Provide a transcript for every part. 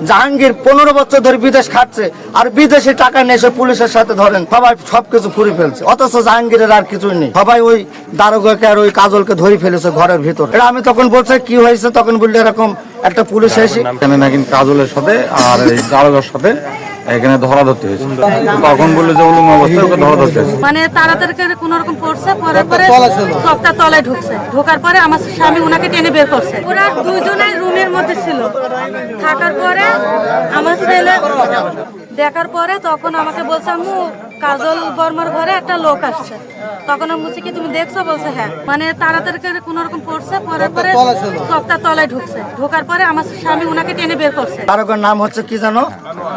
জাহাঙ্গীর পনেরো বছর ধরে বিদেশ খাচ্ছে আর বিদেশে টাকা নিয়ে এসে পুলিশের সাথে ধরেন সবাই সবকিছু ফুরি ফেলছে। অথচ জাহাঙ্গীরের আর কিছুই নেই। সবাই ওই দারোগাকে আর ওই কাজলকে ধরে ফেলেছে ঘরের ভিতর। এটা আমি তখন বলছি কি হয়েছে? তখন বললে এরকম একটা পুলিশ এসে নাকি কাজলের সাথে আর এই দারোগার সাথে এখানে ধরা ধরতে হয়েছে। তখন বলল যে উলুম অবস্থায় ওকে ধরা ধরতে হয়েছে। মানে তাড়াতাড়ি করে কোন রকম পড়ছে পরে পরে সবটা তলায় ঢুকছে। ঢোকার পরে আমার স্বামী ওনাকে টেনে বের করছে। ওরা দুজনের রুমের মধ্যে ছিল। থাকার পরে আমার ছেলে দেখার পরে তখন আমাকে বলছে আম্মু কাজল বর্মার ঘরে একটা লোক আসছে। তখন আমি বলছি কি তুমি দেখছ? বলছে হ্যাঁ। মানে তাড়াতাড়ি করে কোন রকম পড়ছে পরে পরে সবটা তলায় ঢুকছে। ঢোকার পরে আমার স্বামী ওনাকে টেনে বের করছে। দারোগার নাম হচ্ছে কি জানো?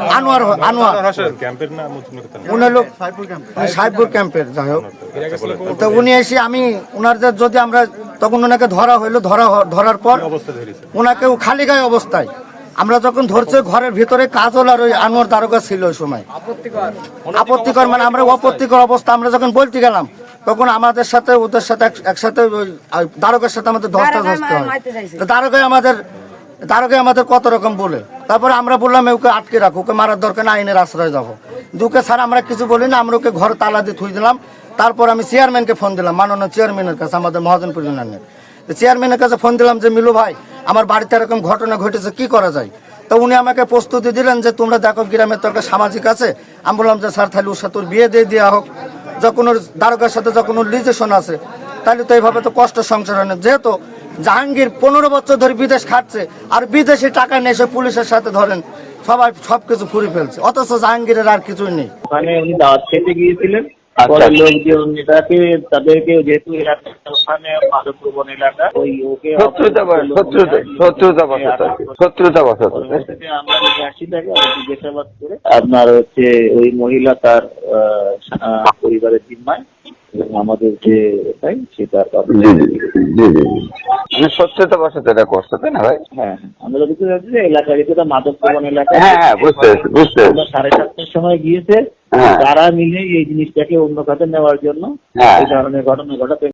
আনোয়ার আনোয়ার। ক্যাম্পের না মুসলিম উনি সাহেবপুর ক্যাম্পের যাই হোক। তো উনি এসে আমি ওনাদের যদি আমরা তখন ওনাকে ধরা হইল ধরা হ- ধরার পর ওনাকে খালি গায়ে অবস্থায়। আমরা যখন ধরছে ঘরের ভিতরে কাজল আর ওই আনোয়ার দারোগা ছিল ওই সময়। আপত্তিকর। মানে আমরা আপত্তিকর অবস্থা আমরা যখন বলতে গেলাম তখন আমাদের সাথে ওদের সাথে এক- একসাথে ওই দারোগার সাথে আমাদের ধস্তা ধস্তে হয়। তো দারোগায় আমাদের দারোগায় আমাদের কত রকম বলে। তারপরে আমরা বললাম ওকে আটকে রাখো ওকে মারার দরকার না আইনের আশ্রয় যাব। দুকে স্যার আমরা কিছু বলি না আমরা ওকে ঘর তালা দিয়ে থুই দিলাম। তারপর আমি চেয়ারম্যানকে ফোন দিলাম মাননীয় চেয়ারম্যানের কাছে আমাদের মহাজনপুর ইউনিয়নের। চেয়ারম্যানের কাছে ফোন দিলাম যে মিলু ভাই আমার বাড়িতে এরকম ঘটনা ঘটেছে, কি করা যায়? তো উনি আমাকে প্রস্তুতি দিলেন যে তোমরা দেখো গ্রামের তো একটা সামাজিক আছে, আমি বললাম যে, স্যার, তাহলে ওর সাথে বিয়ে দিয়ে দেওয়া হোক। যখন ওর দারোগার সাথে যখন ওর লিজেশন আছে, তাহলে তো এইভাবে তো কষ্ট সংসার হয় যেহেতু জাহাঙ্গীর পনেরো বছর ধরে বিদেশ খাচ্ছে আর বিদেশে টাকা নিয়ে এসে পুলিশের সাথে ধরেন, সবাই সবকিছু ফুরি ফেলছে। অথচ জাহাঙ্গীরের আর কিছুই নেই। ওখানে উনি দাওয়াত খেতে গিয়েছিলেন। আচ্ছা, আচ্ছা। লোকজন তাকে তাদেরকে যেহেতু এলাকা ওখানে মাধবপ্রবণ এলাকা ওই ওকে শত্রুতা শত্রুতা শত্রুতা শত্রুতা বসে আমরা নিয়ে আসি তাকে জিজ্ঞাসাবাদ করে। আপনার হচ্ছে ওই মহিলা তার পরিবারের জিম্মায় এবং আমাদের যে এটাই সেটা শত্রুতা বসে এটা করছে তাই না ভাই? হ্যাঁ হ্যাঁ। আমরা যে এলাকা যেটা এলাকা হ্যাঁ হ্যাঁ বুঝতে বুঝতে সাড়ে সাতটার সময় গিয়েছে। তারা মিলে এই জিনিসটাকে অন্য খাতে নেওয়ার জন্য হ্যাঁ। এই ধরনের ঘটনা ঘটাতে